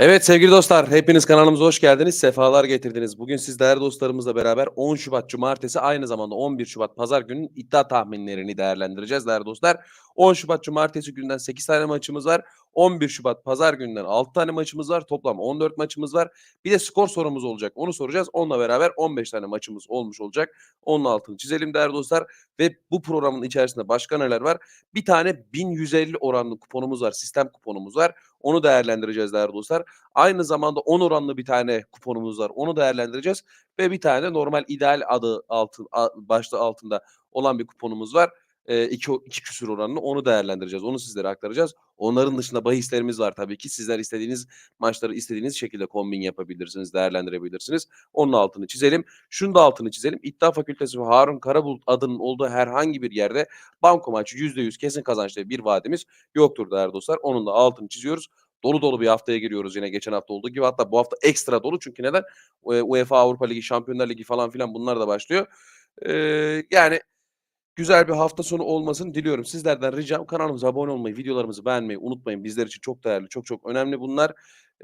Evet sevgili dostlar, hepiniz kanalımıza hoş geldiniz, sefalar getirdiniz. Bugün siz değerli dostlarımızla beraber 10 Şubat Cumartesi aynı zamanda 11 Şubat Pazar günün iddia tahminlerini değerlendireceğiz değerli dostlar. 10 Şubat Cumartesi günden 8 tane maçımız var. 11 Şubat Pazar günden 6 tane maçımız var. Toplam 14 maçımız var. Bir de skor sorumuz olacak. Onu soracağız. Onunla beraber 15 tane maçımız olmuş olacak. Onun altını çizelim değerli dostlar. Ve bu programın içerisinde başka neler var? Bir tane 1150 oranlı kuponumuz var. Sistem kuponumuz var. Onu değerlendireceğiz değerli dostlar. Aynı zamanda 10 oranlı bir tane kuponumuz var. Onu değerlendireceğiz. Ve bir tane normal ideal adı altı, başta altında olan bir kuponumuz var. 2 e, iki küsür oranını onu değerlendireceğiz. Onu sizlere aktaracağız. Onların dışında bahislerimiz var tabii ki. Sizler istediğiniz maçları istediğiniz şekilde kombin yapabilirsiniz, değerlendirebilirsiniz. Onun altını çizelim. Şunu da altını çizelim. İddia Fakültesi ve Harun Karabulut adının olduğu herhangi bir yerde banko maçı %100 kesin kazançlı bir vaadimiz yoktur değerli dostlar. Onun da altını çiziyoruz. Dolu dolu bir haftaya giriyoruz yine geçen hafta olduğu gibi. Hatta bu hafta ekstra dolu çünkü neden? UEFA Avrupa Ligi, Şampiyonlar Ligi falan filan bunlar da başlıyor. Ee, yani güzel bir hafta sonu olmasını diliyorum. Sizlerden ricam kanalımıza abone olmayı, videolarımızı beğenmeyi unutmayın. Bizler için çok değerli, çok çok önemli bunlar.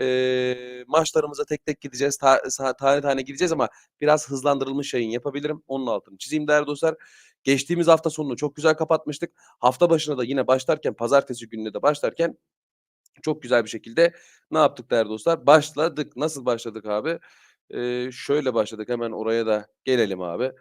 Eee, maçlarımıza tek tek gideceğiz. Ta tane tane gideceğiz ama biraz hızlandırılmış yayın yapabilirim. Onun altını çizeyim değerli dostlar. Geçtiğimiz hafta sonunu çok güzel kapatmıştık. Hafta başına da yine başlarken, pazartesi gününe de başlarken çok güzel bir şekilde ne yaptık değerli dostlar? Başladık. Nasıl başladık abi? Eee, şöyle başladık. Hemen oraya da gelelim abi.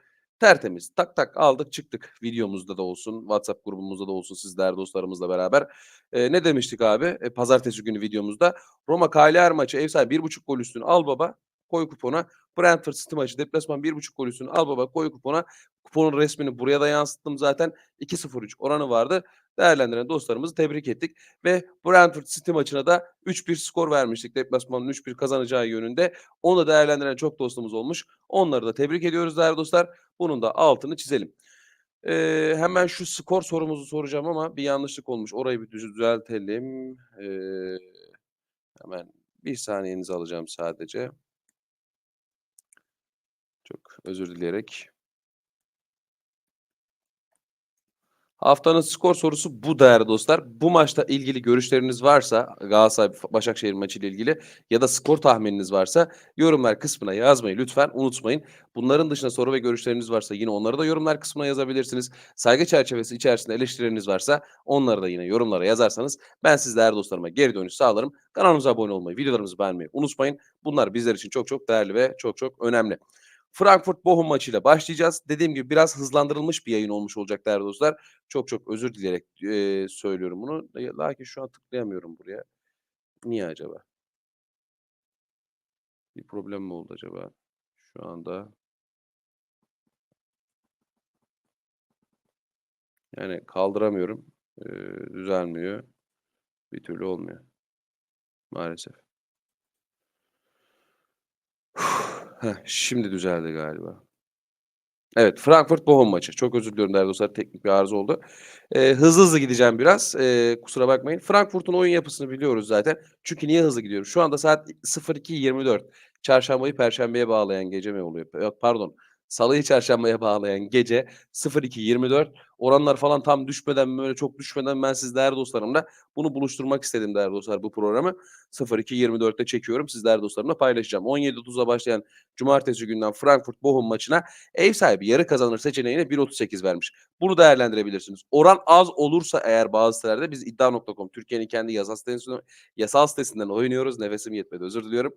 Tertemiz. Tak tak aldık çıktık. Videomuzda da olsun, WhatsApp grubumuzda da olsun siz değerli dostlarımızla beraber. Eee, ne demiştik abi? E, pazartesi günü videomuzda. Roma Cagliari maçı ev sahibi 1.5 gol üstünü al baba koy kupona. Brentford City maçı deplasman 1.5 gol üstünü al baba koy kupona. Kuponun resmini buraya da yansıttım zaten. 2-0-3 oranı vardı. Değerlendiren dostlarımızı tebrik ettik. Ve Brentford City maçına da 3-1 skor vermiştik. Deplasmanın 3-1 kazanacağı yönünde. Onu da değerlendiren çok dostumuz olmuş. Onları da tebrik ediyoruz değerli dostlar. Bunun da altını çizelim. Ee, hemen şu skor sorumuzu soracağım ama bir yanlışlık olmuş. Orayı bir düzeltelim. Ee, hemen bir saniyenizi alacağım sadece. Çok özür dileyerek. Haftanın skor sorusu bu değerli dostlar. Bu maçta ilgili görüşleriniz varsa Galatasaray Başakşehir maçı ile ilgili ya da skor tahmininiz varsa yorumlar kısmına yazmayı lütfen unutmayın. Bunların dışında soru ve görüşleriniz varsa yine onları da yorumlar kısmına yazabilirsiniz. Saygı çerçevesi içerisinde eleştirileriniz varsa onları da yine yorumlara yazarsanız ben siz değerli dostlarıma geri dönüş sağlarım. Kanalımıza abone olmayı, videolarımızı beğenmeyi unutmayın. Bunlar bizler için çok çok değerli ve çok çok önemli. Frankfurt Bochum maçıyla başlayacağız. Dediğim gibi biraz hızlandırılmış bir yayın olmuş olacak değerli dostlar. Çok çok özür dileyerek e, söylüyorum bunu. Lakin şu an tıklayamıyorum buraya. Niye acaba? Bir problem mi oldu acaba? Şu anda. Yani kaldıramıyorum. Ee, düzelmiyor. Bir türlü olmuyor. Maalesef. Heh, şimdi düzeldi galiba. Evet, Frankfurt Bochum maçı. Çok özür diliyorum değerli dostlar. Teknik bir arıza oldu. Eee, hızlı hızlı gideceğim biraz. Eee, kusura bakmayın. Frankfurt'un oyun yapısını biliyoruz zaten. Çünkü niye hızlı gidiyorum? Şu anda saat 02.24. Çarşambayı perşembeye bağlayan gece mi oluyor? Pardon. Salıyı çarşambaya bağlayan gece 02.24. Oranlar falan tam düşmeden böyle çok düşmeden ben siz değerli dostlarımla bunu buluşturmak istedim değerli dostlar bu programı. 02.24'te çekiyorum. Siz değerli dostlarımla paylaşacağım. 17.30'da başlayan cumartesi günden Frankfurt Bochum maçına ev sahibi yarı kazanır seçeneğine 1.38 vermiş. Bunu değerlendirebilirsiniz. Oran az olursa eğer bazı sitelerde biz iddia.com Türkiye'nin kendi yasal sitesinden, yasal sitesinden oynuyoruz. Nefesim yetmedi özür diliyorum.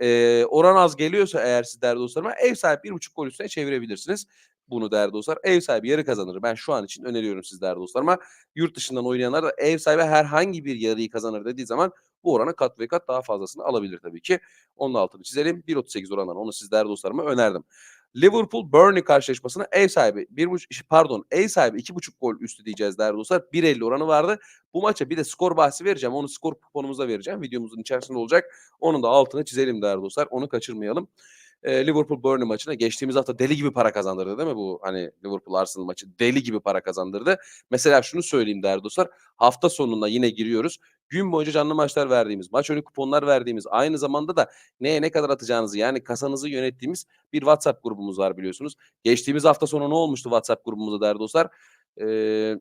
Ee, oran az geliyorsa eğer siz değerli dostlarıma ev sahibi bir buçuk gol üstüne çevirebilirsiniz. Bunu değerli dostlar. Ev sahibi yarı kazanır. Ben şu an için öneriyorum siz değerli dostlarıma. Yurt dışından oynayanlar da ev sahibi herhangi bir yarıyı kazanır dediği zaman bu oranı kat ve kat daha fazlasını alabilir tabii ki. Onun altını çizelim. 1.38 orandan onu siz değerli dostlarıma önerdim. Liverpool Burnley karşılaşmasına ev sahibi bir buçuk pardon ev sahibi iki buçuk gol üstü diyeceğiz değerli dostlar. 1.50 oranı vardı. Bu maça bir de skor bahsi vereceğim. Onu skor kuponumuzda vereceğim. Videomuzun içerisinde olacak. Onun da altını çizelim değerli dostlar. Onu kaçırmayalım e, Liverpool Burnley maçına geçtiğimiz hafta deli gibi para kazandırdı değil mi bu hani Liverpool Arsenal maçı deli gibi para kazandırdı. Mesela şunu söyleyeyim değerli dostlar. Hafta sonuna yine giriyoruz. Gün boyunca canlı maçlar verdiğimiz, maç önü kuponlar verdiğimiz, aynı zamanda da neye ne kadar atacağınızı yani kasanızı yönettiğimiz bir WhatsApp grubumuz var biliyorsunuz. Geçtiğimiz hafta sonu ne olmuştu WhatsApp grubumuzda değerli dostlar? Eee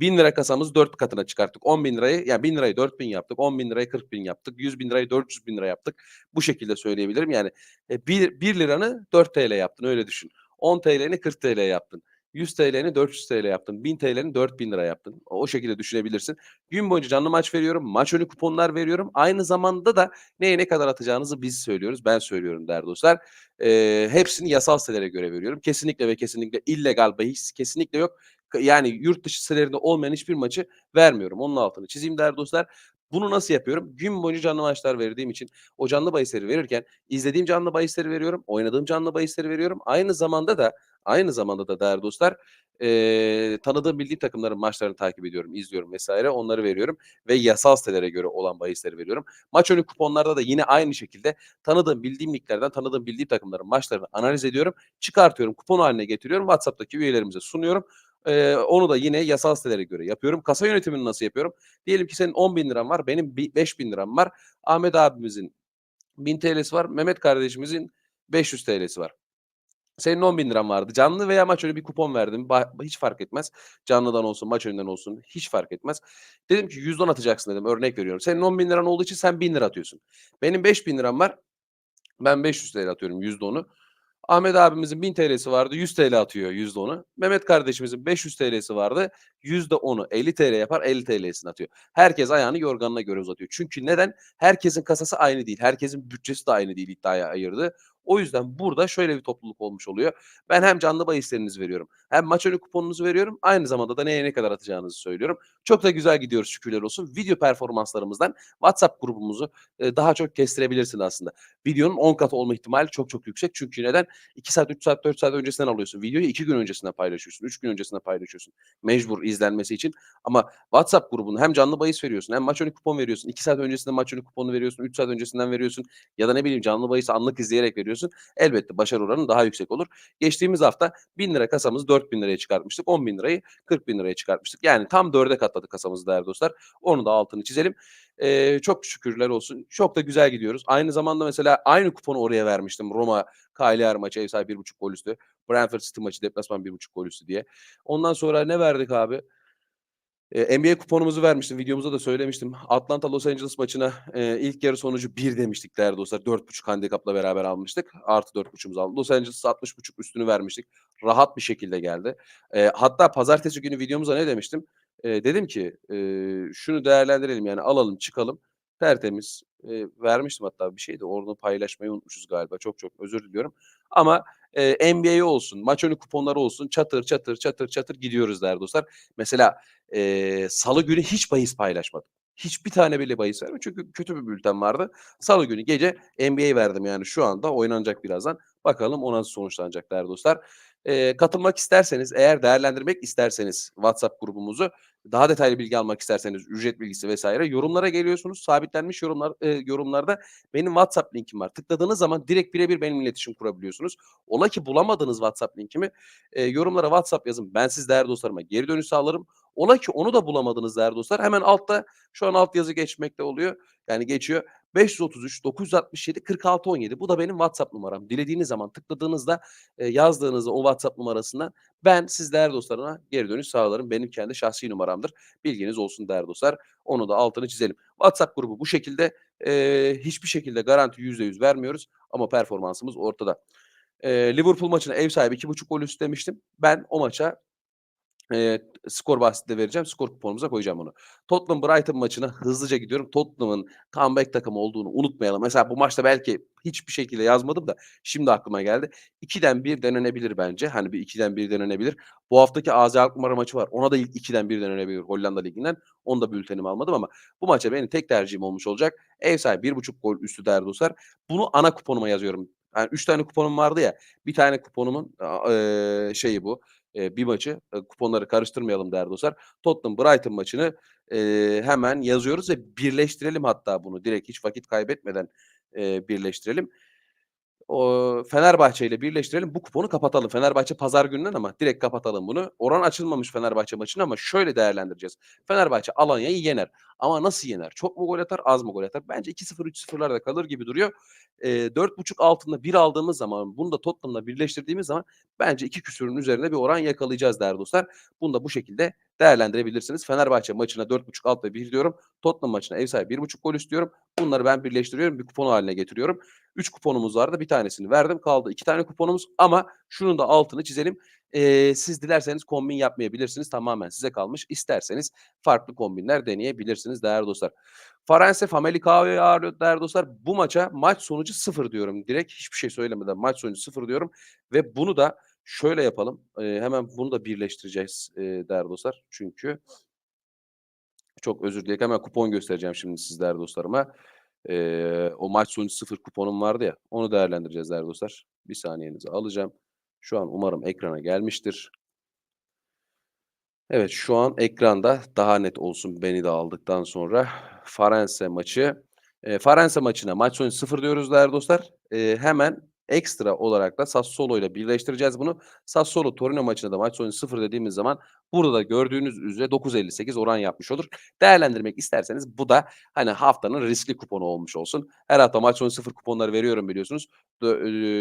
₺1000 kasamızı 4 katına çıkarttık. ₺10.000'yı yani ₺1000'yı 4.000 yaptık. ₹10.000'yı 40.000 yaptık. £100.000'yı £400.000 yaptık. Bu şekilde söyleyebilirim. Yani, eee, bir ₺1'nı ₺4 yaptın, öyle düşün. ₹10'ni TL yaptın. £100'ni £400 yaptın. £1000'ni £4.000 yaptın. O şekilde düşünebilirsin. Gün boyunca canlı maç veriyorum. Maç önü kuponlar veriyorum. Aynı zamanda da neye ne kadar atacağınızı biz söylüyoruz. Ben söylüyorum değerli dostlar. Eee, hepsini yasal sitelere göre veriyorum. Kesinlikle ve kesinlikle illegal bahis kesinlikle yok. Yani yurt dışı sitelerinde olmayan hiçbir maçı vermiyorum. Onun altını çizeyim değerli dostlar. Bunu nasıl yapıyorum? Gün boyunca canlı maçlar verdiğim için o canlı bahisleri verirken izlediğim canlı bahisleri veriyorum, oynadığım canlı bahisleri veriyorum. Aynı zamanda da aynı zamanda da değerli dostlar, eee, tanıdığım, bildiğim takımların maçlarını takip ediyorum, izliyorum vs. onları veriyorum ve yasal sitelere göre olan bahisleri veriyorum. Maç önü kuponlarda da yine aynı şekilde tanıdığım, bildiğim liglerden tanıdığım, bildiğim takımların maçlarını analiz ediyorum. Çıkartıyorum, kupon hâline getiriyorum. WhatsApp'taki üyelerimize sunuyorum. Eee, onu da yine yasal sitelere göre yapıyorum. Kasa yönetimini nasıl yapıyorum? Diyelim ki senin ₹10.000'liran var, benim bi ₹5.000'liram var. Ahmet abimizin ₺1000'si var, Mehmet kardeşimizin TL500'si var. Senin ₹10.000'liran vardı. Canlı veya maç önü bir kupon verdim. Ba hiç fark etmez. Canlıdan olsun, maç önünden olsun hiç fark etmez. Dedim ki %10 atacaksın dedim. Örnek veriyorum. Senin ₹10.000'liran olduğu için sen ₺1.000 atıyorsun. Benim ₹5.000'liram var. Ben TL500 atıyorum %10'u. Ahmet abimizin £1000'si vardı. £100 atıyor %10'u. Mehmet kardeşimizin £500'si vardı. %10'u TL50 yapar. TL50'sini atıyor. Herkes ayağını yorganına göre uzatıyor. Çünkü neden? Herkesin kasası aynı değil. Herkesin bütçesi de aynı değil iddiaya ayırdığı. O yüzden burada şöyle bir topluluk olmuş oluyor. Ben hem canlı bahislerinizi veriyorum, hem maç önü kuponunuzu veriyorum. Aynı zamanda da neye ne kadar atacağınızı söylüyorum. Çok da güzel gidiyoruz şükürler olsun. Video performanslarımızdan WhatsApp grubumuzu, eee, daha çok kestirebilirsin aslında. Videonun 10 katı olma ihtimali çok çok yüksek. Çünkü neden? 2 saat, 3 saat, 4 saat öncesinden alıyorsun. Videoyu 2 gün öncesinden paylaşıyorsun, 3 gün öncesinden paylaşıyorsun. Mecbur izlenmesi için. Ama WhatsApp grubuna hem canlı bahis veriyorsun, hem maç önü kupon veriyorsun. 2 saat öncesinden maç önü kuponunu veriyorsun, 3 saat öncesinden veriyorsun ya da ne bileyim canlı bahisi anlık izleyerek veriyorsun. Elbette başarı oranın daha yüksek olur. Geçtiğimiz hafta £1000 kasamızı £4.000'ya çıkartmıştık. £10.000'yı £40.000'ya çıkartmıştık. Yani tam 4'e katladık kasamızı değerli dostlar. Onu da altını çizelim. Eee, çok şükürler olsun. Çok da güzel gidiyoruz. Aynı zamanda mesela aynı kuponu oraya vermiştim. Roma Cagliari maçı ev sahibi 1.5 gol üstü. Brentford City maçı deplasman 1.5 gol üstü diye. Ondan sonra ne verdik abi? Eee, NBA kuponumuzu vermiştim. Videomuzda da söylemiştim. Atlanta Los Angeles maçına, eee, ilk yarı sonucu 1 demiştik değerli dostlar. 4.5 handikapla beraber almıştık. Artı 4.5'umuzu aldık. Los Angeles 60.5 üstünü vermiştik. Rahat bir şekilde geldi. Eee, hatta pazartesi günü videomuzda ne demiştim? Eee, dedim ki, eee, şunu değerlendirelim yani alalım, çıkalım. Tertemiz. Eee, vermiştim hatta bir şeydi. Orada paylaşmayı unutmuşuz galiba. Çok çok özür diliyorum. Ama, eee, NBA olsun, maç önü kuponları olsun çatır çatır, çatır çatır gidiyoruz değerli dostlar. Mesela, eee, salı günü hiç bahis paylaşmadım. Hiçbir tane bile bahis vermedim. Çünkü kötü bir bülten vardı. Salı günü gece NBA verdim yani şu anda oynanacak birazdan. Bakalım o nasıl sonuçlanacak değerli dostlar. Eee, katılmak isterseniz, eğer değerlendirmek isterseniz WhatsApp grubumuzu, daha detaylı bilgi almak isterseniz, ücret bilgisi vs. yorumlara geliyorsunuz. Sabitlenmiş yorumlar eee, yorumlarda benim WhatsApp linkim var. Tıkladığınız zaman direkt bire bir benimle iletişim kurabiliyorsunuz. Ola ki bulamadığınız WhatsApp linkimi, eee, yorumlara WhatsApp yazın. Ben siz değerli dostlarıma geri dönüş sağlarım. Ola ki onu da bulamadınız değerli dostlar. Hemen altta şu an alt yazı geçmekte oluyor. Yani geçiyor. 533 967 46 17 bu da benim WhatsApp numaram. Dilediğiniz zaman tıkladığınızda, eee, yazdığınızda o WhatsApp numarasından ben siz değerli dostlarıma geri dönüş sağlarım. Benim kendi şahsi numaramdır. Bilginiz olsun değerli dostlar. Onu da altını çizelim. WhatsApp grubu bu şekilde. Eee, hiçbir şekilde garanti %100 vermiyoruz ama performansımız ortada. Eee, Liverpool maçına ev sahibi 2.5 gol üstü demiştim. Ben o maça, eee, skor bahsi de vereceğim. Skor kuponumuza koyacağım onu. Tottenham Brighton maçına hızlıca gidiyorum. Tottenham'ın comeback takımı olduğunu unutmayalım. Mesela bu maçta belki hiçbir şekilde yazmadım da şimdi aklıma geldi. 2'den 1 denenebilir bence. Hani bir 2'den 1 denenebilir. Bu haftaki AZ Alkmaar maçı var. Ona da ilk 2'den 1 denenebilir Hollanda Ligi'nden. Onu da bültenime almadım ama bu maça benim tek tercihim olmuş olacak. Ev sahibi 1.5 gol üstü değerli dostlar. Bunu ana kuponuma yazıyorum. Yani 3 tane kuponum vardı ya. Bir tane kuponumun, eee, şeyi bu. Eee, bir maçı, eee, kuponları karıştırmayalım değerli dostlar. Tottenham Brighton maçını, eee, hemen yazıyoruz ve birleştirelim hatta bunu. Direkt hiç vakit kaybetmeden, eee, birleştirelim. Fenerbahçe ile birleştirelim. Bu kuponu kapatalım. Fenerbahçe pazar gününden ama direkt kapatalım bunu. Oran açılmamış Fenerbahçe maçına ama şöyle değerlendireceğiz. Fenerbahçe Alanya'yı yener ama nasıl yener? Çok mu gol atar, az mı gol atar? Bence 2-0, 3-0'larda kalır gibi duruyor. Eee, 4.5 altında 1 aldığımız zaman, bunu da Tottenham'la birleştirdiğimiz zaman bence 2 küsurun üzerinde bir oran yakalayacağız değerli dostlar. Bunu da bu şekilde değerlendirebilirsiniz. Fenerbahçe maçına 4.5 alt ve 1 diyorum. Tottenham maçına ev sahibi 1.5 gol istiyorum. Bunları ben birleştiriyorum. Bir kupon haline getiriyorum. 3 kuponumuz vardı. Bir tanesini verdim. Kaldı 2 tane kuponumuz ama şunun da altını çizelim. Eee, siz dilerseniz kombin yapmayabilirsiniz. Tamamen size kalmış. İsterseniz farklı kombinler deneyebilirsiniz değerli dostlar. Farense Famalicão'yu ağırlıyor değerli dostlar. Bu maça maç sonucu 0 diyorum direkt. Hiçbir şey söylemeden maç sonucu 0 diyorum ve bunu da şöyle yapalım. Eee, hemen bunu da birleştireceğiz, eee, değerli dostlar. Çünkü çok özür dileyerek hemen kupon göstereceğim şimdi siz değerli dostlarıma. Eee, o maç sonucu 0 kuponum vardı ya, onu değerlendireceğiz değerli dostlar. Bir saniyenizi alacağım. Şu an umarım ekrana gelmiştir. Evet, şu an ekranda daha net olsun beni de aldıktan sonra. Farense maçı. Eee, Farense maçına maç sonucu 0 diyoruz değerli dostlar. Eee, hemen ekstra olarak da Sassuolo'yla birleştireceğiz bunu. Sassuolo Torino maçına da maç sonucu 0 dediğimiz zaman burada da gördüğünüz üzere 9.58 oran yapmış olur. Değerlendirmek isterseniz bu da hani haftanın riskli kuponu olmuş olsun. Her hafta maç sonucu 0 kuponları veriyorum biliyorsunuz. Eee,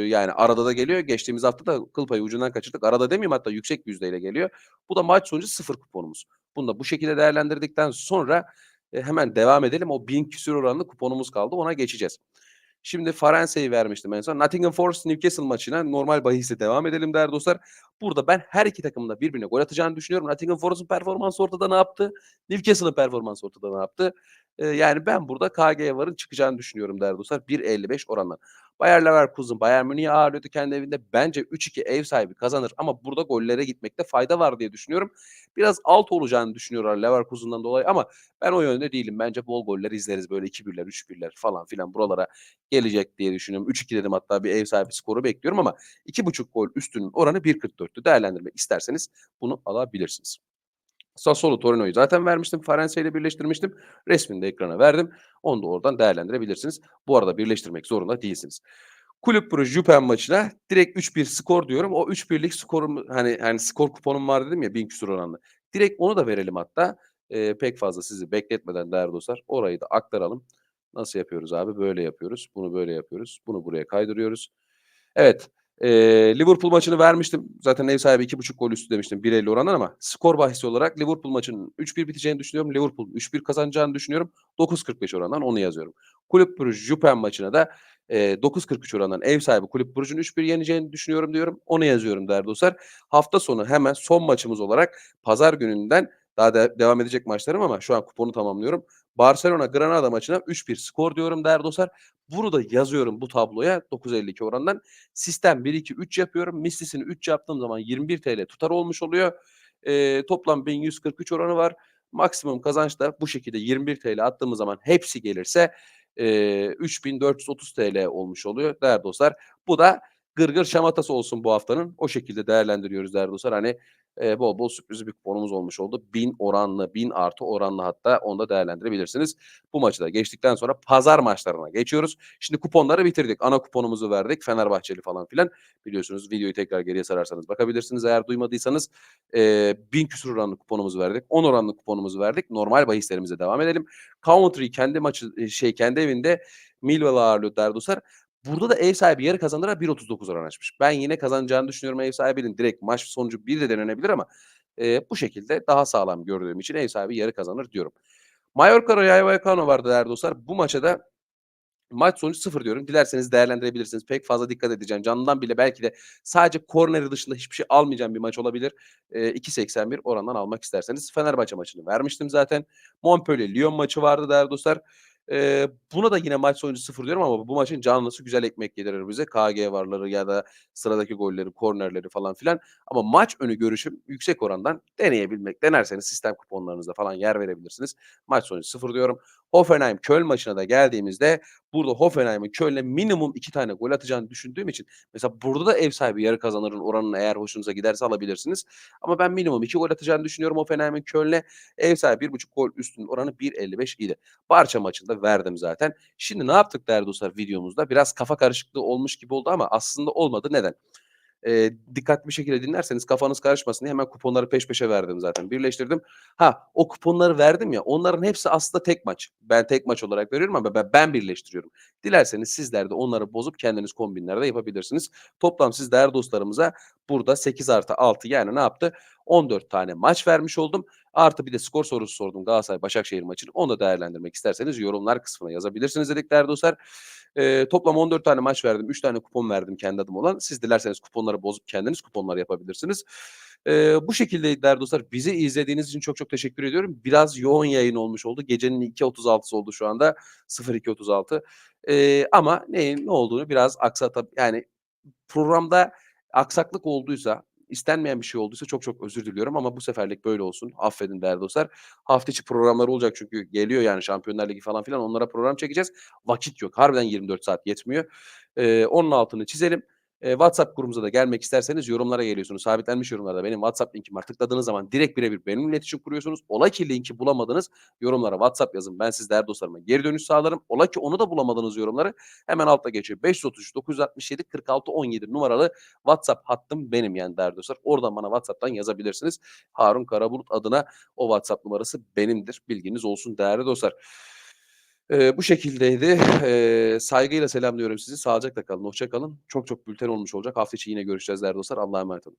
yani arada da geliyor. Geçtiğimiz hafta da kıl payı ucundan kaçırdık. Arada demeyeyim hatta yüksek yüzdeyle geliyor. Bu da maç sonucu 0 kuponumuz. Bunu da bu şekilde değerlendirdikten sonra, eee, hemen devam edelim. O 1000 küsur oranlı kuponumuz kaldı. Ona geçeceğiz. Şimdi Farense'yi vermiştim en son. Nottingham Forest Newcastle maçına normal bahisle devam edelim değerli dostlar. Burada ben her iki takımın da birbirine gol atacağını düşünüyorum. Nottingham Forest'un performansı ortada ne yaptı? Newcastle'ın performansı ortada ne yaptı? Eee, yani ben burada KG varın çıkacağını düşünüyorum değerli dostlar 1.55 oranla. Bayer Leverkusen Bayern Münih'i ağırlıyordu kendi evinde. Bence 3-2 ev sahibi kazanır ama burada gollere gitmekte fayda var diye düşünüyorum. Biraz alt olacağını düşünüyorlar Leverkusen'dan dolayı ama ben o yönde değilim. Bence bol goller izleriz böyle 2-1'ler, 3-1'ler falan filan buralara gelecek diye düşünüyorum. 3-2 dedim hatta bir ev sahibi skoru bekliyorum ama 2.5 gol üstünün oranı 1.44'tü. Değerlendirmek isterseniz bunu alabilirsiniz. Sassuolo Torino'yu zaten vermiştim. Farense ile birleştirmiştim. Resmini de ekrana verdim. Onu da oradan değerlendirebilirsiniz. Bu arada birleştirmek zorunda değilsiniz. Kulüp Brugge Jupen maçına direkt 3-1 skor diyorum. O 3-1'lik skorum hani hani skor kuponum var dedim ya 1000 küsur oranlı. Direkt onu da verelim hatta. Eee, pek fazla sizi bekletmeden değerli dostlar orayı da aktaralım. Nasıl yapıyoruz abi? Böyle yapıyoruz. Bunu böyle yapıyoruz. Bunu buraya kaydırıyoruz. Evet. Eee, Liverpool maçını vermiştim. Zaten ev sahibi 2.5 gol üstü demiştim 1.50 orandan ama skor bahisi olarak Liverpool maçının 3-1 biteceğini düşünüyorum. Liverpool 3-1 kazanacağını düşünüyorum. 9.45 orandan onu yazıyorum. Kulüp Brugge Jupen maçına da, eee, 9.43 orandan ev sahibi Kulüp Brugge'un 3-1 yeneceğini düşünüyorum diyorum. Onu yazıyorum değerli dostlar. Hafta sonu hemen son maçımız olarak pazar gününden daha de devam edecek maçlarım ama şu an kuponu tamamlıyorum. Barcelona Granada maçına 3-1 skor diyorum değerli dostlar. Bunu da yazıyorum bu tabloya 9.52 orandan. Sistem 1-2-3 yapıyorum. Mislisini 3 yaptığım zaman 21 TL tutar olmuş oluyor. Eee, toplam 1143 oranı var. Maksimum kazanç da bu şekilde 21 TL attığımız zaman hepsi gelirse, eee, 3.430 TL olmuş oluyor değerli dostlar. Bu da gırgır şamatası olsun bu haftanın. O şekilde değerlendiriyoruz değerli dostlar. Hani, eee, bol bol sürpriz bir kuponumuz olmuş oldu. 1000 oranlı, 1000 artı oranlı hatta onu da değerlendirebilirsiniz. Bu maçı da geçtikten sonra pazar maçlarına geçiyoruz. Şimdi kuponları bitirdik. Ana kuponumuzu verdik. Fenerbahçeli falan filan. Biliyorsunuz videoyu tekrar geriye sararsanız bakabilirsiniz. Eğer duymadıysanız, eee, 1000 küsur oranlı kuponumuzu verdik. 10 oranlı kuponumuzu verdik. Normal bahislerimize devam edelim. Coventry kendi maçı, eee, şey kendi evinde Millwall'ı ağırlıyor değerli dostlar. Burada da ev sahibi yarı kazandıra 1.39 oran açmış. Ben yine kazanacağını düşünüyorum ev sahibinin. Direkt maç sonucu 1 de denenebilir ama, eee, bu şekilde daha sağlam gördüğüm için ev sahibi yarı kazanır diyorum. Mallorca Rayo Vallecano vardı değerli dostlar. Bu maça da maç sonucu 0 diyorum. Dilerseniz değerlendirebilirsiniz. Pek fazla dikkat edeceğim. Canlıdan bile belki de sadece korneri dışında hiçbir şey almayacağım bir maç olabilir. Eee, 2.81 orandan almak isterseniz. Fenerbahçe maçını vermiştim zaten. Montpellier Lyon maçı vardı değerli dostlar. Eee, buna da yine maç sonucu 0 diyorum ama bu maçın canlısı güzel ekmek yedirir bize. KG varları ya da sıradaki golleri, kornerleri falan filan. Ama maç önü görüşüm yüksek orandan deneyebilmek denerseniz sistem kuponlarınızda falan yer verebilirsiniz. Maç sonucu 0 diyorum. Hoffenheim Köln maçına da geldiğimizde burada Hoffenheim'in Köln'e minimum 2 tane gol atacağını düşündüğüm için mesela burada da ev sahibi yarı kazanırın oranını eğer hoşunuza giderse alabilirsiniz. Ama ben minimum 2 gol atacağını düşünüyorum Hoffenheim'in Köln'e. Ev sahibi 1.5 gol üstünün oranı 1.55 idi. Barça maçında verdim zaten. Şimdi ne yaptık değerli dostlar videomuzda? Biraz kafa karışıklığı olmuş gibi oldu ama aslında olmadı. Neden? Eee, dikkatli bir şekilde dinlerseniz kafanız karışmasın diye hemen kuponları peş peşe verdim zaten. Birleştirdim. Ha, o kuponları verdim ya, onların hepsi aslında tek maç. Ben tek maç olarak veriyorum ama ben ben birleştiriyorum. Dilerseniz sizler de onları bozup kendiniz kombinler de yapabilirsiniz. Toplam siz değerli dostlarımıza Burada 8+6 yani ne yaptı? 14 tane maç vermiş oldum. Artı bir de skor sorusu sordum Galatasaray-Başakşehir maçını. Onu da değerlendirmek isterseniz yorumlar kısmına yazabilirsiniz dedik değerli dostlar. Eee, toplam 14 tane maç verdim. 3 tane kupon verdim kendi adıma olan. Siz dilerseniz kuponları bozup kendiniz kuponlar yapabilirsiniz. Eee, bu şekildeydi değerli dostlar. Bizi izlediğiniz için çok çok teşekkür ediyorum. Biraz yoğun yayın olmuş oldu. Gecenin 2.36'sı oldu şu anda. 02.36. Eee, ama neyin ne olduğunu biraz aksata yani programda aksaklık olduysa, istenmeyen bir şey olduysa çok çok özür diliyorum ama bu seferlik böyle olsun. Affedin değerli dostlar. Hafta içi programlar olacak çünkü geliyor yani Şampiyonlar Ligi falan filan onlara program çekeceğiz. Vakit yok. Harbiden 24 saat yetmiyor. Eee, onun altını çizelim. Eee, WhatsApp grubumuza da gelmek isterseniz yorumlara geliyorsunuz. Sabitlenmiş yorumlarda benim WhatsApp linkim var. Tıkladığınız zaman direkt birebir benimle iletişim kuruyorsunuz. Ola ki linki bulamadınız, yorumlara WhatsApp yazın. Ben siz değerli dostlarıma geri dönüş sağlarım. Ola ki onu da bulamadınız yorumları, hemen altta geçiyor. 533 967 46 17 numaralı WhatsApp hattım benim yani değerli dostlar. Oradan bana WhatsApp'tan yazabilirsiniz. Harun Karabulut adına o WhatsApp numarası benimdir. Bilginiz olsun değerli dostlar. Eee, bu şekildeydi. Eee, saygıyla selamlıyorum sizi. Sağlıcakla kalın, hoşça kalın. Çok çok bülten olmuş olacak. Hafta içi yine görüşeceğiz değerli dostlar. Allah'a emanet olun.